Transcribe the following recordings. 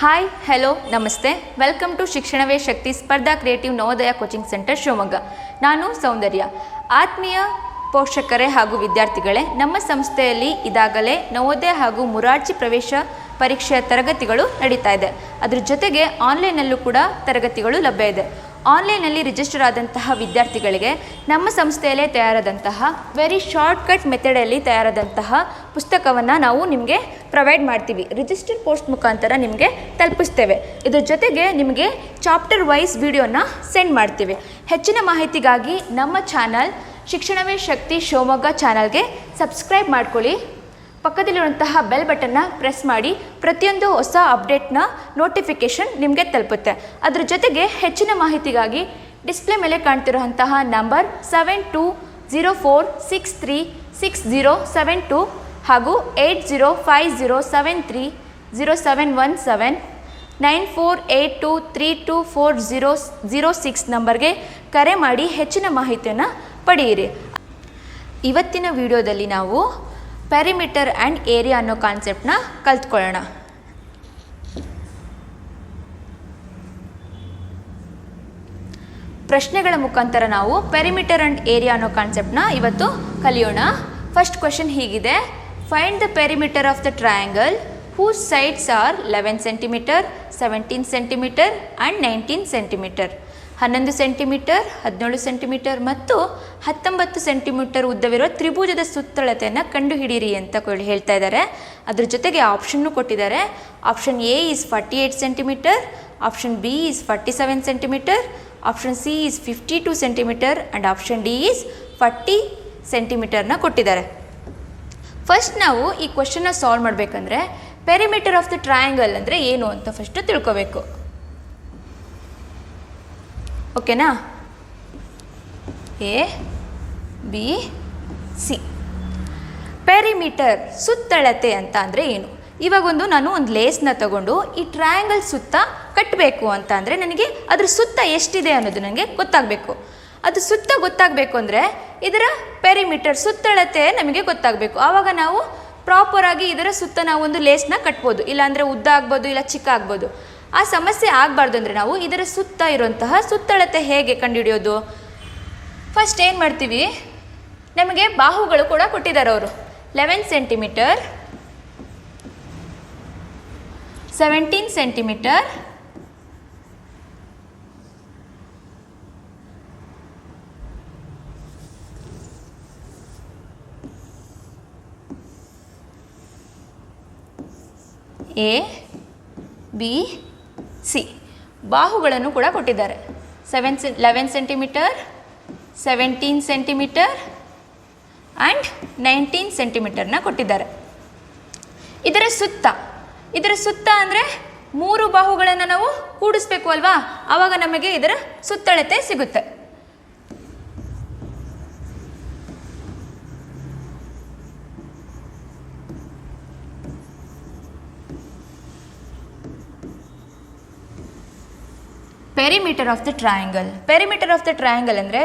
Hi hello ನಮಸ್ತೆ. Welcome to ಶಿಕ್ಷಣವೇ Shakti Spardha creative Navodaya coaching centre Shivamogga. ನಾನು ಸೌಂದರ್ಯ. ಆತ್ಮೀಯ ಪೋಷಕರೇ ಹಾಗೂ ವಿದ್ಯಾರ್ಥಿಗಳೇ, ನಮ್ಮ ಸಂಸ್ಥೆಯಲ್ಲಿ ಇದಾಗಲೇ ನವೋದಯ ಹಾಗೂ ಮುರಾರ್ಜಿ ಪ್ರವೇಶ ಪರೀಕ್ಷೆಯ ತರಗತಿಗಳು ನಡೀತಾ ಇದೆ. ಅದರ ಜೊತೆಗೆ ಆನ್ಲೈನಲ್ಲೂ ಕೂಡ ತರಗತಿಗಳು ಲಭ್ಯ ಇದೆ. ಆನ್ಲೈನಲ್ಲಿ ರಿಜಿಸ್ಟರ್ ಆದಂತಹ ವಿದ್ಯಾರ್ಥಿಗಳಿಗೆ ನಮ್ಮ ಸಂಸ್ಥೆಯಲ್ಲೇ ತಯಾರಾದಂತಹ ವೆರಿ ಶಾರ್ಟ್ ಕಟ್ ಮೆಥಡಲ್ಲಿ ತಯಾರಾದಂತಹ ಪುಸ್ತಕವನ್ನು ನಾವು ನಿಮಗೆ ಪ್ರೊವೈಡ್ ಮಾಡ್ತೀವಿ. ರಿಜಿಸ್ಟರ್ ಪೋಸ್ಟ್ ಮುಖಾಂತರ ನಿಮಗೆ ತಲುಪಿಸ್ತೇವೆ. ಇದ್ರ ಜೊತೆಗೆ ನಿಮಗೆ ಚಾಪ್ಟರ್ ವೈಸ್ ವಿಡಿಯೋನ ಸೆಂಡ್ ಮಾಡ್ತೀವಿ. ಹೆಚ್ಚಿನ ಮಾಹಿತಿಗಾಗಿ ನಮ್ಮ ಚಾನಲ್ ಶಿಕ್ಷಣವೇ ಶಕ್ತಿ ಶಿವಮೊಗ್ಗ ಚಾನಲ್ಗೆ ಸಬ್ಸ್ಕ್ರೈಬ್ ಮಾಡ್ಕೊಳ್ಳಿ. ಪಕ್ಕದಲ್ಲಿರುವಂತಹ ಬೆಲ್ ಬಟನ್ನ ಪ್ರೆಸ್ ಮಾಡಿ ಪ್ರತಿಯೊಂದು ಹೊಸ ಅಪ್ಡೇಟ್ನ ನೋಟಿಫಿಕೇಷನ್ ನಿಮಗೆ ತಲುಪುತ್ತೆ. ಅದರ ಜೊತೆಗೆ ಹೆಚ್ಚಿನ ಮಾಹಿತಿಗಾಗಿ ಡಿಸ್ಪ್ಲೇ ಮೇಲೆ ಕಾಣ್ತಿರುವಂತಹ number seven two zero four six three six zero seven two ಹಾಗೂ eight zero five zero seven three zero seven one seven nine four eight two three two four zero zero six ನಂಬರ್ಗೆ ಕರೆ ಮಾಡಿ ಹೆಚ್ಚಿನ ಮಾಹಿತಿಯನ್ನು ಪಡೆಯಿರಿ. ಇವತ್ತಿನ ವಿಡಿಯೋದಲ್ಲಿ ನಾವು ಪ್ಯಾರಿಮೀಟರ್ ಆ್ಯಂಡ್ ಏರಿಯಾ ಅನ್ನೋ ಕಾನ್ಸೆಪ್ಟನ್ನ ಕಲ್ತ್ಕೊಳ್ಳೋಣ. ಪ್ರಶ್ನೆಗಳ ಮುಖಾಂತರ ನಾವು ಪೆರಿಮೀಟರ್ ಆ್ಯಂಡ್ ಏರಿಯಾ ಅನ್ನೋ ಕಾನ್ಸೆಪ್ಟನ್ನ ಇವತ್ತು ಕಲಿಯೋಣ. ಫಸ್ಟ್ ಕ್ವೆಶನ್ ಹೀಗಿದೆ. Find the perimeter of the triangle who sides are eleven centimetre seventeen centimetre and nineteen centimetre ಹನ್ನೊಂದು ಸೆಂಟಿಮೀಟರ್, ಹದಿನೇಳು ಸೆಂಟಿಮೀಟರ್ ಮತ್ತು ಹತ್ತೊಂಬತ್ತು ಸೆಂಟಿಮೀಟರ್ ಉದ್ದವಿರುವ ತ್ರಿಭುಜದ ಸುತ್ತಳತೆಯನ್ನು ಕಂಡುಹಿಡಿಯಿರಿ ಅಂತ ಹೇಳ್ತಾ ಇದ್ದಾರೆ ಅದ್ರ ಜೊತೆಗೆ ಆಪ್ಷನ್ನು ಕೊಟ್ಟಿದ್ದಾರೆ option A is forty eight centimetre option B is forty seven centimetre option C is fifty two centimetre and option D is forty ಸೆಂಟಿಮೀಟರ್ನ ಕೊಟ್ಟಿದ್ದಾರೆ ಫಸ್ಟ್ ನಾವು ಈ ಕ್ವಶನ್ನ ಸಾಲ್ವ್ ಮಾಡಬೇಕಂದ್ರೆ ಪೆರಿಮೀಟರ್ ಆಫ್ ದ ಟ್ರಯಾಂಗಲ್ ಅಂದರೆ ಏನು ಅಂತ ಫಸ್ಟು ತಿಳ್ಕೋಬೇಕು. ಓಕೆನಾ? A, B, C. ಪೆರಿಮೀಟರ್ ಸುತ್ತಳತೆ ಅಂತ ಅಂದರೆ ಏನು? ಇವಾಗೊಂದು ನಾನು ಒಂದು ಲೇಸ್ನ ತಗೊಂಡು ಈ ಟ್ರಯಾಂಗಲ್ ಸುತ್ತ ಕಟ್ಟಬೇಕು ಅಂತ ಅಂದರೆ ನನಗೆ ಅದ್ರ ಸುತ್ತ ಎಷ್ಟಿದೆ ಅನ್ನೋದು ನನಗೆ ಗೊತ್ತಾಗಬೇಕು. ಅದು ಸುತ್ತ ಗೊತ್ತಾಗಬೇಕು ಅಂದರೆ ಇದರ ಪೆರಿಮೀಟರ್ ಸುತ್ತಳತೆ ನಮಗೆ ಗೊತ್ತಾಗಬೇಕು. ಆವಾಗ ನಾವು ಪ್ರಾಪರಾಗಿ ಇದರ ಸುತ್ತ ನಾವು ಒಂದು ಲೇಸ್ನ ಕಟ್ಬೋದು. ಇಲ್ಲಾಂದರೆ ಉದ್ದ ಆಗ್ಬೋದು, ಇಲ್ಲ ಚಿಕ್ಕ ಆಗ್ಬೋದು. ಆ ಸಮಸ್ಯೆ ಆಗಬಾರ್ದು ಅಂದರೆ ನಾವು ಇದರ ಸುತ್ತ ಇರುವಂತಹ ಸುತ್ತಳತೆ ಹೇಗೆ ಕಂಡುಹಿಡಿಯೋದು? ಫಸ್ಟ್ ಏನು ಮಾಡ್ತೀವಿ? ನಮಗೆ ಬಾಹುಗಳು ಕೂಡ ಕೊಟ್ಟಿದ್ದಾರೆ ಅವರು. Eleven centimeter seventeen centimeter A B C. ಬಾಹುಗಳನ್ನು ಕೂಡ ಕೊಟ್ಟಿದ್ದಾರೆ. ಸೆವೆನ್ ಸೆ eleven centimeter seventeen centimeter and nineteen ಸೆಂಟಿಮೀಟರ್ನ ಕೊಟ್ಟಿದ್ದಾರೆ. ಇದರ ಸುತ್ತ ಇದರ ಸುತ್ತ ಅಂದರೆ ಮೂರು ಬಾಹುಗಳನ್ನು ನಾವು ಕೂಡಿಸ್ಬೇಕು ಅಲ್ವಾ? ಆವಾಗ ನಮಗೆ ಇದರ ಸುತ್ತಳತೆ ಸಿಗುತ್ತೆ. Perimeter of the triangle perimeter of the triangle ಅಂದರೆ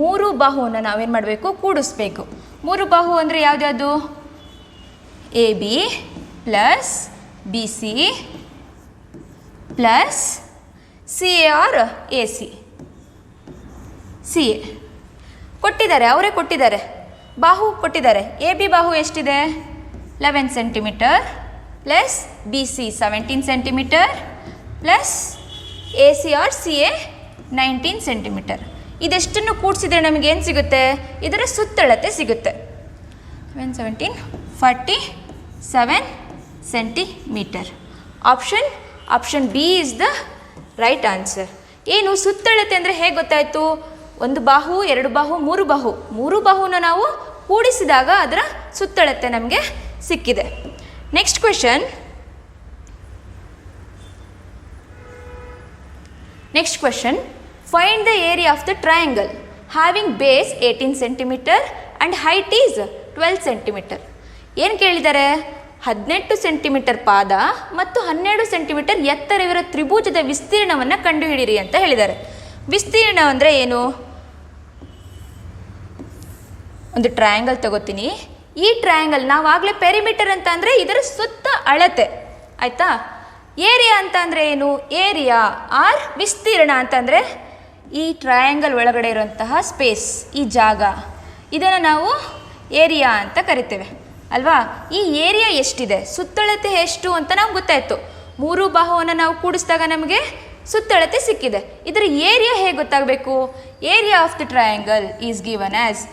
ಮೂರು ಬಾಹುವನ್ನು ನಾವೇನು ಮಾಡಬೇಕು? ಕೂಡಿಸ್ಬೇಕು. ಮೂರು ಬಾಹು ಅಂದರೆ ಯಾವುದ್ಯಾವುದು? A B plus B C plus C A or A C C A ಕೊಟ್ಟಿದ್ದಾರೆ, ಅವರೇ ಕೊಟ್ಟಿದ್ದಾರೆ. ಬಾಹು ಕೊಟ್ಟಿದ್ದಾರೆ. ಎ ಬಿ ಬಾಹು ಎಷ್ಟಿದೆ? Eleven centimeter plus B C seventeen centimeter plus A C or C A nineteen centimeter. ಇದೆಷ್ಟನ್ನು ಕೂಡಿಸಿದ್ರೆ ನಮಗೆ ಏನು ಸಿಗುತ್ತೆ? ಇದರ ಸುತ್ತಳತೆ ಸಿಗುತ್ತೆ. Seven seventeen forty seven centimetre option option B is the right answer ಏನು ಸುತ್ತಳತೆ ಅಂದರೆ ಹೇಗೆ ಗೊತ್ತಾಯಿತು? ಒಂದು ಬಾಹು, ಎರಡು ಬಾಹು, ಮೂರು ಬಾಹು. ಮೂರು ಬಾಹುನ ನಾವು ಕೂಡಿಸಿದಾಗ ಅದರ ಸುತ್ತಳತೆ ನಮಗೆ ಸಿಕ್ಕಿದೆ. Next question next question find the area of the triangle having base eighteen centimeter and height is twelve centimeter ಏನು ಕೇಳಿದ್ದಾರೆ ಹದಿನೆಂಟು ಸೆಂಟಿಮೀಟರ್ ಪಾದ ಮತ್ತು ಹನ್ನೆರಡು ಸೆಂಟಿಮೀಟರ್ ಎತ್ತರವಿರೋ ತ್ರಿಭುಜದ ವಿಸ್ತೀರ್ಣವನ್ನು ಕಂಡುಹಿಡಿಯಿರಿ ಅಂತ ಹೇಳಿದ್ದಾರೆ ವಿಸ್ತೀರ್ಣ ಅಂದರೆ ಏನು? ಒಂದು ಟ್ರಯಾಂಗಲ್ ತಗೋತೀನಿ. ಈ ಟ್ರಯಾಂಗಲ್ ಆಗಲೇ ಪೆರಿಮೀಟರ್ ಅಂತ ಅಂದರೆ ಇದರ ಸುತ್ತ ಅಳತೆ. ಆಯಿತಾ? ಏರಿಯಾ ಅಂತ ಅಂದರೆ ಏನು? ಏರಿಯಾ ಆರ್ ವಿಸ್ತೀರ್ಣ ಅಂತಂದರೆ ಈ ಟ್ರಯಾಂಗಲ್ ಒಳಗಡೆ ಇರುವಂತಹ ಸ್ಪೇಸ್ ಈ ಜಾಗ. ಇದನ್ನು ನಾವು ಏರಿಯಾ ಅಂತ ಕರಿತೇವೆ. ಅಲ್ವಾ? ಈ ಏರಿಯಾ ಎಷ್ಟಿದೆ? ಸುತ್ತಳತೆ ಎಷ್ಟು ಅಂತ ನಮ್ಗೆ ಗೊತ್ತಾಯಿತು. ಮೂರು ಬಾಹುವನ್ನು ನಾವು ಕೂಡಿಸಿದಾಗ ನಮಗೆ ಸುತ್ತಳತೆ ಸಿಕ್ಕಿದೆ. ಇದರ ಏರಿಯಾ ಹೇಗೆ ಗೊತ್ತಾಗಬೇಕು? Area of the triangle is given as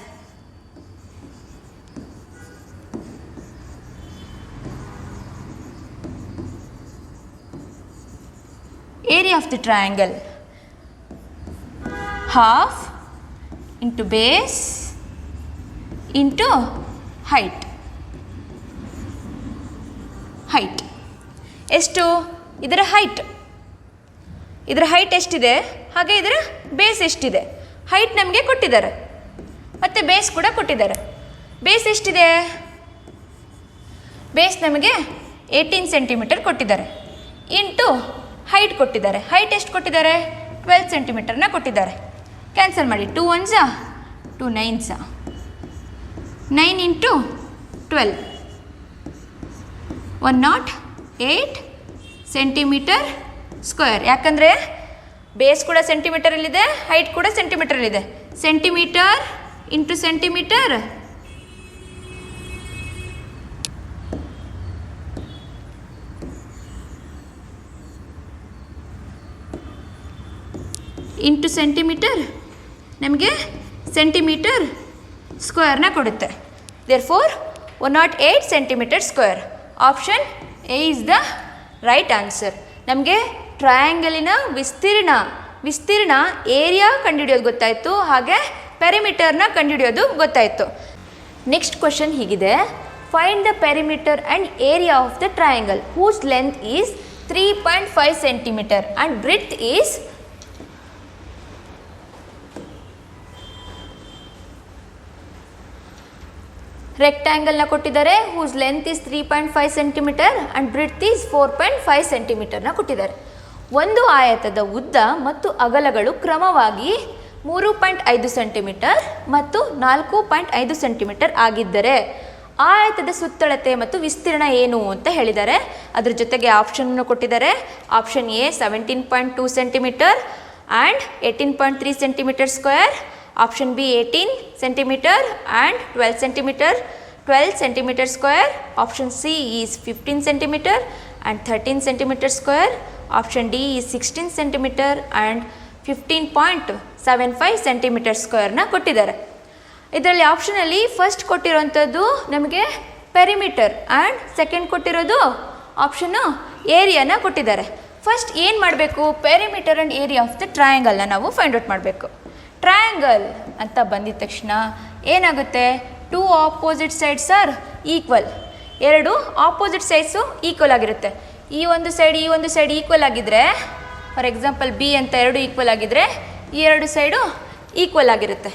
area of the triangle. Half into base into height. Height. ಎಷ್ಟು? ಇದರ ಹೈಟ್ ಇದರ ಹೈಟ್ ಎಷ್ಟಿದೆ? ಹಾಗೆ ಇದರ ಬೇಸ್ ಎಷ್ಟಿದೆ? ಹೈಟ್ ನಮಗೆ ಕೊಟ್ಟಿದ್ದಾರೆ. ಮತ್ತು ಬೇಸ್ ಕೂಡ ಕೊಟ್ಟಿದ್ದಾರೆ. ಬೇಸ್ ಎಷ್ಟಿದೆ? ಬೇಸ್ ನಮಗೆ ಏಯ್ಟೀನ್ ಸೆಂಟಿಮೀಟರ್ ಕೊಟ್ಟಿದ್ದಾರೆ. ಇಂಟು ಹೈಟ್ ಕೊಟ್ಟಿದ್ದಾರೆ. ಹೈಟ್ ಎಷ್ಟು ಕೊಟ್ಟಿದ್ದಾರೆ? ಟ್ವೆಲ್ ಸೆಂಟಿಮೀಟರ್ನ ಕೊಟ್ಟಿದ್ದಾರೆ. ಕ್ಯಾನ್ಸಲ್ ಮಾಡಿ. Two ones a two nines a nine into twelve one naught eight centimeter square ಯಾಕಂದರೆ ಬೇಸ್ ಕೂಡ ಸೆಂಟಿಮೀಟರಲ್ಲಿದೆ ಹೈಟ್ ಕೂಡ ಸೆಂಟಿಮೀಟರಲ್ಲಿದೆ centimeter into centimeter into centimeter ನಮಗೆ ಸೆಂಟಿಮೀಟರ್ ಸ್ಕ್ವೇರ್ನ ಕೊಡುತ್ತೆ. Therefore one naught eight centimeter square option A is the right answer ನಮಗೆ ಟ್ರಯಾಂಗಲಿನ ವಿಸ್ತೀರ್ಣ ವಿಸ್ತೀರ್ಣ ಏರಿಯಾ ಕಂಡುಹಿಡಿಯೋದು ಗೊತ್ತಾಯಿತು, ಹಾಗೆ ಪೆರಿಮೀಟರ್ನ ಕಂಡುಹಿಡಿಯೋದು ಗೊತ್ತಾಯಿತು. ನೆಕ್ಸ್ಟ್ ಕ್ವಶನ್ ಹೀಗಿದೆ. Find the perimeter and area of the triangle whose length is three point five centimeter and breadth is ರೆಕ್ಟ್ಯಾಂಗಲ್ನ ಕೊಟ್ಟಿದ್ದಾರೆ whose length is three point five centimeter and breadth is four point five ಸೆಂಟಿಮೀಟರ್ನ ಕೊಟ್ಟಿದ್ದಾರೆ. ಒಂದು ಆಯತದ ಉದ್ದ ಮತ್ತು ಅಗಲಗಳು ಕ್ರಮವಾಗಿ ಮೂರು point ಐದು centimetre ಮತ್ತು ನಾಲ್ಕು ಪಾಯಿಂಟ್ ಐದು ಸೆಂಟಿಮೀಟರ್ ಆಗಿದ್ದರೆ, ಆಯತದ ಸುತ್ತಳತೆ ಮತ್ತು ವಿಸ್ತೀರ್ಣ ಏನು ಅಂತ ಹೇಳಿದ್ದಾರೆ ಅದರ ಜೊತೆಗೆ ಆಪ್ಷನನ್ನು ಕೊಟ್ಟಿದ್ದಾರೆ. Option A seventeen point two centimeter and eighteen point three centimeter square option B eighteen centimeter and twelve centimeter twelve centimeter square option C is fifteen centimeter and thirteen centimeter square option D is sixteen centimeter and fifteen point seven five centimeter ಸ್ಕ್ವೇರ್ನ ಕೊಟ್ಟಿದ್ದಾರೆ. ಇದರಲ್ಲಿ ಆಪ್ಷನಲ್ಲಿ first ಕೊಟ್ಟಿರೋವಂಥದ್ದು ನಮಗೆ perimeter and second ಕೊಟ್ಟಿರೋದು ಆಪ್ಷನ್ನು ಏರಿಯಾನ ಕೊಟ್ಟಿದ್ದಾರೆ. First ಏನು ಮಾಡಬೇಕು? Perimeter and area of the ಟ್ರಯಾಂಗಲ್ನ ನಾವು ಫೈಂಡ್ ಔಟ್ ಮಾಡಬೇಕು. ಟ್ರಯಾಂಗಲ್ ಅಂತ ಬಂದಿದ ತಕ್ಷಣ ಏನಾಗುತ್ತೆ? Two opposite sides are equal. ಎರಡು ಆಪೋಸಿಟ್ ಸೈಡ್ಸು ಈಕ್ವಲ್ ಆಗಿರುತ್ತೆ. ಈ ಒಂದು ಸೈಡ್, ಈ ಒಂದು ಸೈಡ್ ಈಕ್ವಲ್ ಆಗಿದ್ದರೆ ಫಾರ್ ಎಕ್ಸಾಂಪಲ್ ಬಿ ಅಂತ ಎರಡು ಈಕ್ವಲ್ ಆಗಿದ್ದರೆ ಈ ಎರಡು ಸೈಡು ಈಕ್ವಲ್ ಆಗಿರುತ್ತೆ.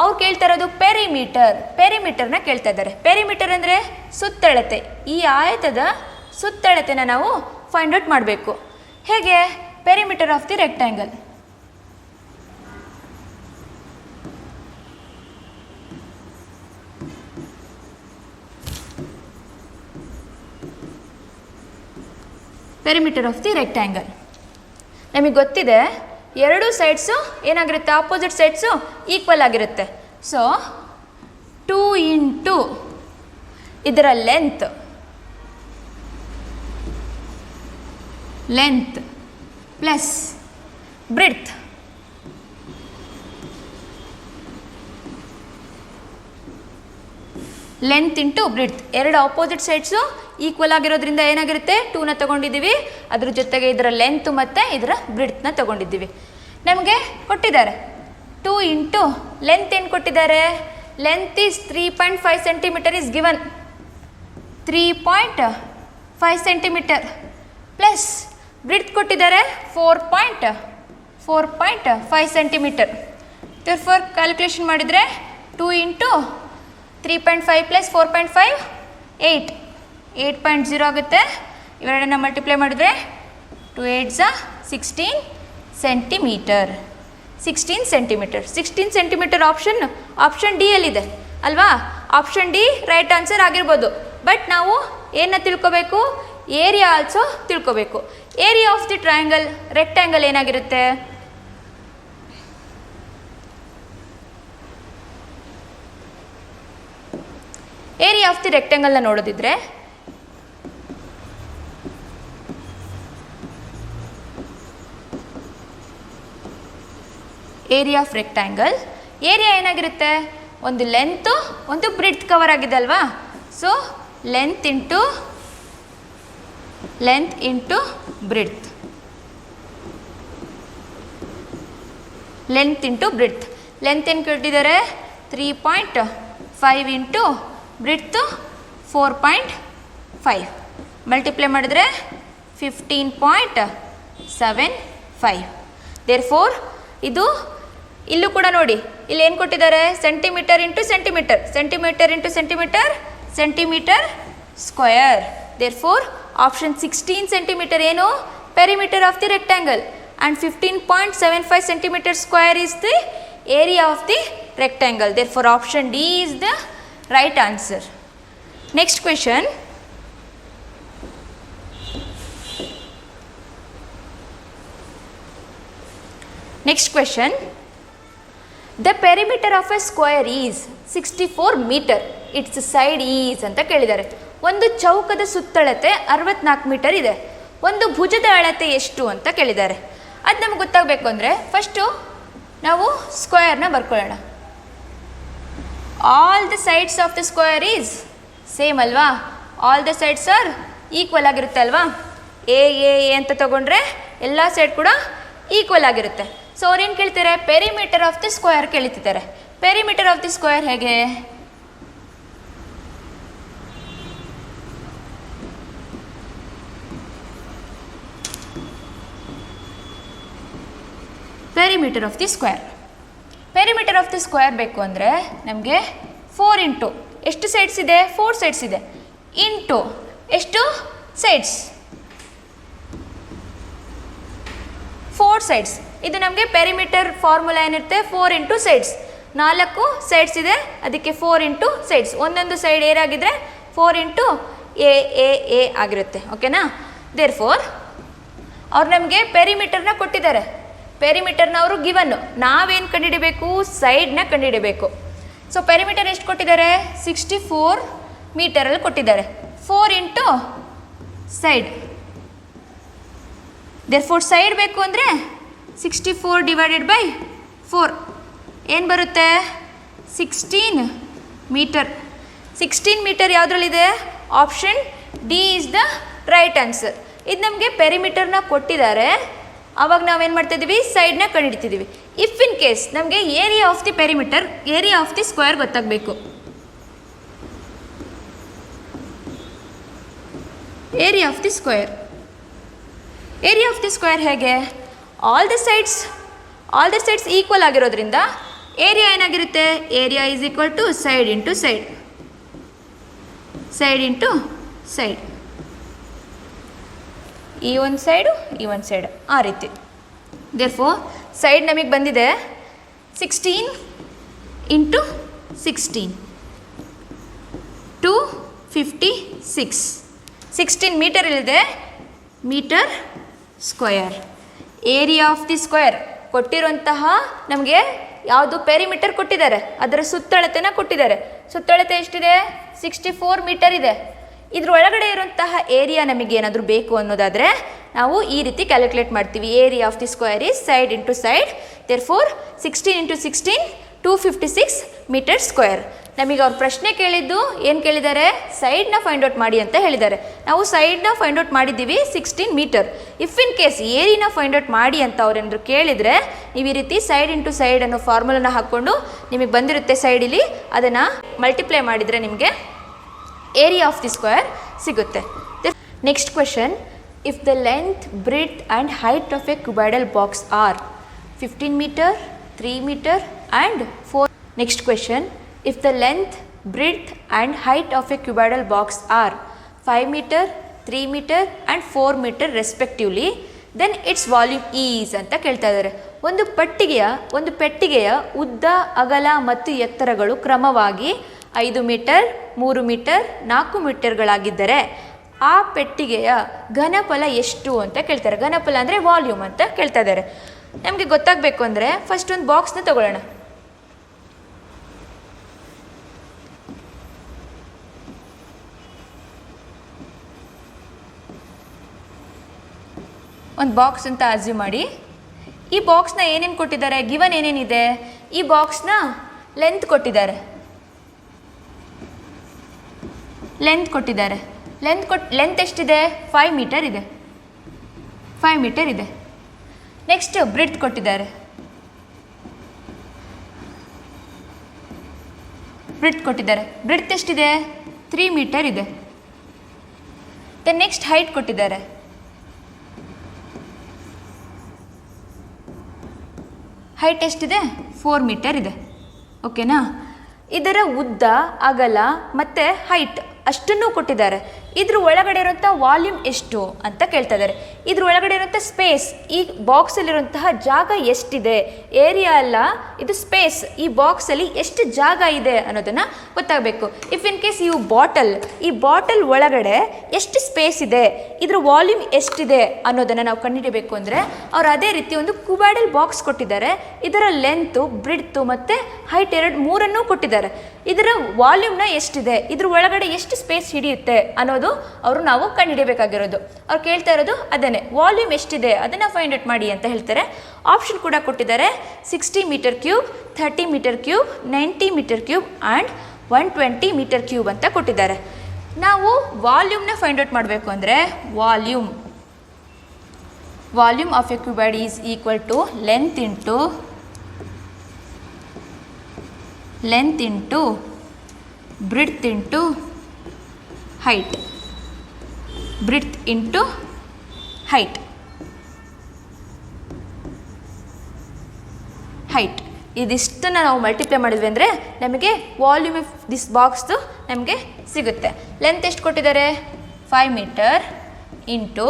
ಅವ್ರು ಕೇಳ್ತಾ ಇರೋದು ಪೆರಿಮೀಟರ್. ಪೆರಿಮೀಟರ್ನ ಕೇಳ್ತಾ ಇದ್ದಾರೆ. ಪೆರಿಮೀಟರ್ ಅಂದರೆ ಸುತ್ತಳತೆ. ಈ ಆಯತದ ಸುತ್ತಳತೆನ ನಾವು ಫೈಂಡ್ ಔಟ್ ಮಾಡಬೇಕು. ಹೇಗೆ? Perimeter of the rectangle perimeter of the rectangle ನಮಗೆ ಗೊತ್ತಿದೆ, ಎರಡು ಸೈಡ್ಸು ಏನಾಗಿರುತ್ತೆ? ಆಪೋಸಿಟ್ ಸೈಡ್ಸು ಈಕ್ವಲ್ ಆಗಿರುತ್ತೆ. ಸೊ ಟೂ ಇಂಟು ಇದರ length length plus breadth length into breadth ಎರಡು ಆಪೋಸಿಟ್ ಸೈಡ್ಸು ಈಕ್ವಲ್ ಆಗಿರೋದ್ರಿಂದ ಏನಾಗಿರುತ್ತೆ? ಟೂನ ತಗೊಂಡಿದ್ದೀವಿ. ಅದ್ರ ಜೊತೆಗೆ ಇದರ ಲೆಂತ್ ಮತ್ತು ಇದರ ಬ್ರಿಡ್ತ್ನ ತಗೊಂಡಿದ್ದೀವಿ. ನಮಗೆ ಕೊಟ್ಟಿದ್ದಾರೆ. ಟೂ ಇಂಟು ಲೆಂತ್ ಏನು ಕೊಟ್ಟಿದ್ದಾರೆ? Length is three point five centimeter is given three point five centimeter plus breadth ಕೊಟ್ಟಿದ್ದಾರೆ. Four point four point five centimeter four calculation ಮಾಡಿದರೆ two into three point five plus four point five eight eight point zero ಆಗುತ್ತೆ. ಇವೆರಡನ್ನ multiply ಮಾಡಿದ್ರೆ two eight sixteen centimeter sixteen centimeter sixteen centimeter option option D ಎಲ್ಲಿದೆ? ಅಲ್ವಾ? Option D right answer ಆಗಿರ್ಬೋದು. But ನಾವು ಏನ ತಿಳ್ಕೋಬೇಕು? ಏರಿಯಾ ಆಲ್ಸೋ ತಿಳ್ಕೋಬೇಕು. Area of the triangle rectangle ಏನಾಗಿರುತ್ತೆ? ಏರಿಯಾ ಆಫ್ ದಿ ರೆಕ್ಟ್ಯಾಂಗಲ್ನ ನೋಡೋದಿದ್ರೆ ಏರಿಯಾ ಆಫ್ ರೆಕ್ಟ್ಯಾಂಗಲ್ ಏರಿಯಾ ಏನಾಗಿರುತ್ತೆ? ಒಂದು ಲೆಂತು ಒಂದು ಬ್ರಿಡ್ತ್ ಕವರ್ ಆಗಿದೆ ಅಲ್ವಾ? So length into length into breadth length into breadth length ಏನು ಕೊಟ್ಟಿದ್ದಾರೆ? Three point five into breadth four point five multiply ಮಾಡಿದ್ರೆ fifteen point seven five therefore ಇದು ಇಲ್ಲೂ ಕೂಡ ನೋಡಿ ಇಲ್ಲಿ ಏನು ಕೊಟ್ಟಿದ್ದಾರೆ centimeter into centimeter centimeter into centimeter centimeter square therefore option sixteen centimeter ಏನು perimeter of the rectangle and fifteen point seven five centimeter square is the area of the rectangle. Therefore, option D is the right answer next question. Next question. The perimeter of a square is 64 meter. Its side is, ಅಂತ ಕೇಳಿದ್ದಾರೆ. ಒಂದು ಚೌಕದ ಸುತ್ತಳತೆ ಅರವತ್ನಾಲ್ಕು metre ಇದೆ. ಒಂದು ಭುಜದ ಅಳತೆ ಎಷ್ಟು ಅಂತ ಕೇಳಿದ್ದಾರೆ. ಅದು ನಮ್ಗೆ ಗೊತ್ತಾಗಬೇಕು ಅಂದರೆ ಫಸ್ಟು ನಾವು ಸ್ಕ್ವೇರ್ನ ಬರ್ಕೊಳ್ಳೋಣ. All the sides of the square is same ಅಲ್ವಾ? All the sides are equal ಆಗಿರುತ್ತೆ ಅಲ್ವಾ? ಎ ಎ ಎ ಅಂತ ತಗೊಂಡ್ರೆ ಎಲ್ಲ ಸೈಡ್ ಕೂಡ ಈಕ್ವಲ್ ಆಗಿರುತ್ತೆ. ಸೊ ಅವ್ರೇನು ಕೇಳ್ತಾರೆ ಪೆರಿಮೀಟರ್ ಆಫ್ ದಿ ಸ್ಕ್ವೇರ್ ಕೇಳ್ತಿದ್ದಾರೆ. ಪೆರಿಮೀಟರ್ ಆಫ್ ದಿ ಸ್ಕ್ವಯರ್ ಹೇಗೆ? Perimeter of the square perimeter of the square ಬೇಕು ಅಂದರೆ ನಮಗೆ ಫೋರ್ ಇಂಟು ಎಷ್ಟು ಸೈಡ್ಸ್ ಇದೆ? ಫೋರ್ ಸೈಡ್ಸ್ ಇದೆ. ಇಂಟು ಎಷ್ಟು? ಸೈಡ್ಸ್ ಫೋರ್ ಸೈಡ್ಸ್ ಇದು ನಮಗೆ ಪೆರಿಮೀಟರ್ ಫಾರ್ಮುಲಾ ಏನಿರುತ್ತೆ? ಫೋರ್ ಇಂಟು ಸೈಡ್ಸ್ ನಾಲ್ಕು ಸೈಡ್ಸ್ ಇದೆ, ಅದಕ್ಕೆ ಫೋರ್ ಇಂಟು ಸೈಡ್ಸ್ ಒಂದೊಂದು side ಏರಾಗಿದ್ರೆ four into A A A ಆಗಿರುತ್ತೆ. ಓಕೆನಾ ದೇರ್ ಫೋರ್ ಅವ್ರು ನಮಗೆ ಪೆರಿಮೀಟರ್ನ ಕೊಟ್ಟಿದ್ದಾರೆ. ಪೆರಿಮೀಟರ್ನ ಅವರು ಗಿವನ್ನು ನಾವೇನು ಕಂಡುಹಿಡಬೇಕು ಸೈಡ್ನ ಕಂಡುಹಿಡಬೇಕು ಸೊ ಪೆರಿಮೀಟರ್ ಎಷ್ಟು ಕೊಟ್ಟಿದ್ದಾರೆ? ಸಿಕ್ಸ್ಟಿ ಫೋರ್ ಮೀಟರಲ್ಲಿ ಕೊಟ್ಟಿದ್ದಾರೆ. Four into side there four side ಬೇಕು ಅಂದರೆ sixty four divided by four ಏನು ಬರುತ್ತೆ? Sixteen metre sixteen metre ಯಾವುದ್ರಲ್ಲಿದೆ? Option D is the right answer ಇದು ನಮಗೆ ಪೆರಿಮೀಟರ್ನ ಕೊಟ್ಟಿದ್ದಾರೆ. ಆವಾಗ ನಾವೇನು ಮಾಡ್ತಿದ್ದೀವಿ ಸೈಡ್ನ ಕಂಡುಹಿಡ್ತಿದ್ದೀವಿ ಇಫ್ ಇನ್ ಕೇಸ್ ನಮಗೆ area of the perimeter area of the square ಗೊತ್ತಾಗಬೇಕು. Area of the square area of the square ಹೇಗೆ? All the sides all the sides equal ಆಗಿರೋದ್ರಿಂದ ಏರಿಯಾ ಏನಾಗಿರುತ್ತೆ? Area is equal to side into side side into side ಈ ಒಂದು side ಈ ಒಂದು side ಆ ರೀತಿ. ದೇರ್ಫೋ ಸೈಡ್ ನಮಗೆ ಬಂದಿದೆ sixteen into sixteen two fifty six sixteen meter ಇಲ್ಲಿದೆ. Meter square area of the square ಕೊಟ್ಟಿರುವಂತಹ ನಮಗೆ ಯಾವುದು ಪೆರಿಮೀಟರ್ ಕೊಟ್ಟಿದ್ದಾರೆ. ಅದರ ಸುತ್ತಳತೆನ ಕೊಟ್ಟಿದ್ದಾರೆ. ಸುತ್ತಳತೆ ಎಷ್ಟಿದೆ? ಸಿಕ್ಸ್ಟಿ ಫೋರ್ ಮೀಟರ್ ಇದೆ. ಇದ್ರ ಒಳಗಡೆ ಇರುವಂತಹ ಏರಿಯಾ ನಮಗೆ ಏನಾದರೂ ಬೇಕು ಅನ್ನೋದಾದರೆ ನಾವು ಈ ರೀತಿ ಕ್ಯಾಲ್ಕುಲೇಟ್ ಮಾಡ್ತೀವಿ. Area of the square is side into side therefore sixteen into sixteen two fifty six meter square ನಮಗೆ ಅವ್ರ ಪ್ರಶ್ನೆ ಕೇಳಿದ್ದು ಏನು ಕೇಳಿದ್ದಾರೆ? ಸೈಡ್ನ ಫೈಂಡ್ ಔಟ್ ಮಾಡಿ ಅಂತ ಹೇಳಿದ್ದಾರೆ. ನಾವು ಸೈಡ್ನ ಫೈಂಡ್ ಔಟ್ ಮಾಡಿದ್ದೀವಿ sixteen meter if in case ಏರಿನ find out ಮಾಡಿ ಅಂತ ಅವ್ರೇನಾದ್ರು ಕೇಳಿದರೆ, ನೀವು ಈ ರೀತಿ ಸೈಡ್ ಇಂಟು ಸೈಡ್ ಅನ್ನೋ ಫಾರ್ಮುಲನ ಹಾಕ್ಕೊಂಡು ನಿಮಗೆ ಬಂದಿರುತ್ತೆ ಸೈಡಲ್ಲಿ ಅದನ್ನು ಮಲ್ಟಿಪ್ಲೈ ಮಾಡಿದರೆ ನಿಮಗೆ ಏರಿಯಾ ಆಫ್ ದಿ ಸ್ಕ್ವೇರ್ ಸಿಗುತ್ತೆ. Next question if the length breadth and height of a cuboidal box are fifteen meter three meter and four next question if the length breadth and height of a cuboidal box are five meter three meter and four meter respectively then its volume is ಅಂತ ಕೇಳ್ತಾ ಇದ್ದಾರೆ. ಒಂದು ಪಟ್ಟಿಗೆಯ, ಒಂದು ಪೆಟ್ಟಿಗೆಯ ಉದ್ದ, ಅಗಲ ಮತ್ತು ಎತ್ತರಗಳು ಕ್ರಮವಾಗಿ ಐದು ಮೀಟರ್, ಮೂರು ಮೀಟರ್, ನಾಲ್ಕು ಮೀಟರ್ಗಳಾಗಿದ್ದರೆ ಆ ಪೆಟ್ಟಿಗೆಯ ಘನಫಲ ಎಷ್ಟು ಅಂತ ಕೇಳ್ತಾರೆ ಘನಫಲ ಅಂದರೆ ವಾಲ್ಯೂಮ್ ಅಂತ ಕೇಳ್ತಾ ಇದ್ದಾರೆ. ನಮಗೆ ಗೊತ್ತಾಗಬೇಕು ಅಂದರೆ ಫಸ್ಟ್ ಒಂದು ಬಾಕ್ಸ್ನ ತಗೊಳ್ಳೋಣ. ಒಂದು ಬಾಕ್ಸ್ ಅಂತ ಅಸ್ಯೂಮ್ ಮಾಡಿ. ಈ ಬಾಕ್ಸ್ನ ಏನೇನು ಕೊಟ್ಟಿದ್ದಾರೆ? ಗಿವನ್ ಏನೇನಿದೆ? ಈ ಬಾಕ್ಸ್ನ ಲೆಂತ್ ಕೊಟ್ಟಿದ್ದಾರೆ. ಲೆಂತ್ ಕೊಟ್ಟಿದ್ದಾರೆ. ಲೆಂತ್ ಕೊಟ್ ಲೆಂತ್ ಎಷ್ಟಿದೆ? ಫೈವ್ ಮೀಟರ್ ಇದೆ. ಫೈವ್ ಮೀಟರ್ ಇದೆ. ನೆಕ್ಸ್ಟ್ ಬ್ರಿಡ್ತ್ ಕೊಟ್ಟಿದ್ದಾರೆ. ಬ್ರಿಡ್ತ್ ಕೊಟ್ಟಿದ್ದಾರೆ. ಬ್ರಿಡ್ತ್ ಎಷ್ಟಿದೆ? ತ್ರೀ ಮೀಟರ್ ಇದೆ. ದೆನ್ ನೆಕ್ಸ್ಟ್ ಹೈಟ್ ಕೊಟ್ಟಿದ್ದಾರೆ. ಹೈಟ್ ಎಷ್ಟಿದೆ? ಫೋರ್ ಮೀಟರ್ ಇದೆ. ಓಕೆನಾ ಇದರ ಉದ್ದ, ಅಗಲ ಮತ್ತು ಹೈಟ್ ಅಷ್ಟನ್ನು ಕೊಟ್ಟಿದ್ದಾರೆ. ಇದ್ರ ಒಳಗಡೆ ಇರುವಂಥ ವಾಲ್ಯೂಮ್ ಎಷ್ಟು ಅಂತ ಕೇಳ್ತಾ ಇದ್ದಾರೆ. ಇದ್ರ ಒಳಗಡೆ ಇರುವಂಥ ಸ್ಪೇಸ್ ಈ ಬಾಕ್ಸಲ್ಲಿರುವಂತಹ ಜಾಗ ಎಷ್ಟಿದೆ? ಏರಿಯಾ ಅಲ್ಲ, ಇದು ಸ್ಪೇಸ್ ಈ ಬಾಕ್ಸಲ್ಲಿ ಎಷ್ಟು ಜಾಗ ಇದೆ ಅನ್ನೋದನ್ನು ಗೊತ್ತಾಗಬೇಕು. ಇಫ್ ಇನ್ ಕೇಸ್ ಇವು ಬಾಟಲ್ ಈ ಬಾಟಲ್ ಒಳಗಡೆ ಎಷ್ಟು ಸ್ಪೇಸ್ ಇದೆ? ಇದರ ವಾಲ್ಯೂಮ್ ಎಷ್ಟಿದೆ ಅನ್ನೋದನ್ನು ನಾವು ಕಂಡುಹಿಡಬೇಕು ಅಂದರೆ ಅವ್ರು ಅದೇ ರೀತಿ ಒಂದು ಕುಬಾಡಲ್ ಬಾಕ್ಸ್ ಕೊಟ್ಟಿದ್ದಾರೆ. ಇದರ ಲೆಂತು ಬ್ರಿಡ್ತು ಮತ್ತು ಹೈಟ್ ಎರಡು, ಮೂರನ್ನೂ ಕೊಟ್ಟಿದ್ದಾರೆ. ಇದರ ವಾಲ್ಯೂಮ್ನ ಎಷ್ಟಿದೆ? ಇದ್ರ ಒಳಗಡೆ ಎಷ್ಟು ಸ್ಪೇಸ್ ಹಿಡಿಯುತ್ತೆ ಅನ್ನೋದು ಅವರು ನಾವು ಕಂಡುಹಿಡಿಯಬೇಕಾಗಿರೋದು ಅವ್ರು ಕೇಳ್ತಾ ಇರೋದು ಅದನ್ನೇ ವಾಲ್ಯೂಮ್ ಎಷ್ಟಿದೆ? ಅದನ್ನು ಫೈಂಡ್ ಔಟ್ ಮಾಡಿ ಅಂತ ಹೇಳ್ತಾರೆ. ಆಪ್ಷನ್ ಕೂಡ ಕೊಟ್ಟಿದ್ದಾರೆ sixty meter cube thirty meter cube ninety meter cube and one twenty meter cube ಅಂತ ಕೊಟ್ಟಿದ್ದಾರೆ. ನಾವು ವಾಲ್ಯೂಮ್ನ ಫೈಂಡ್ ಔಟ್ ಮಾಡಬೇಕು ಅಂದರೆ volume volume of a cuboid is equal to length into length into breadth into height breadth into height height ಇದಿಷ್ಟನ್ನು ನಾವು multiply ಮಾಡಿದ್ವಿ ಅಂದರೆ ನಮಗೆ ವಾಲ್ಯೂಮ್ ಆಫ್ ದಿಸ್ ಬಾಕ್ಸ್ದು ನಮಗೆ ಸಿಗುತ್ತೆ. ಲೆಂತ್ ಎಷ್ಟು ಕೊಟ್ಟಿದ್ದಾರೆ? ಫೈವ್ ಮೀಟರ್ ಇಂಟು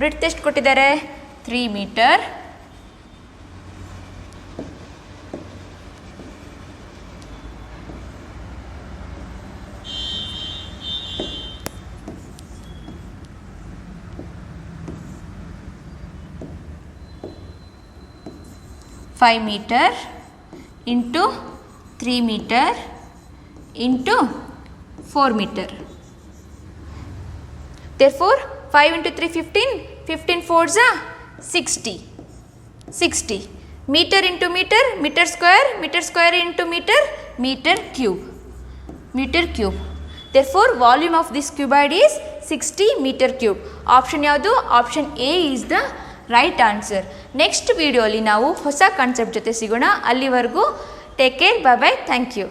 ಬ್ರಿಡ್ತ್ ಎಷ್ಟು ಕೊಟ್ಟಿದ್ದಾರೆ? Three meter 5 meter into 3 meter into 4 meter. Therefore, 5 into 3 15, 15 fours are 60, 60. Meter into meter, meter square, meter square into meter, meter cube, meter cube. Therefore, volume of this cuboid is 60 meter cube. Option yadu, option A is the right answer next ವಿಡಿಯೋಲಿ ನಾವು ಹೊಸ concept ಜೊತೆ ಸಿಗೋಣ. ಅಲ್ಲಿವರೆಗೂ take care bye bye thank you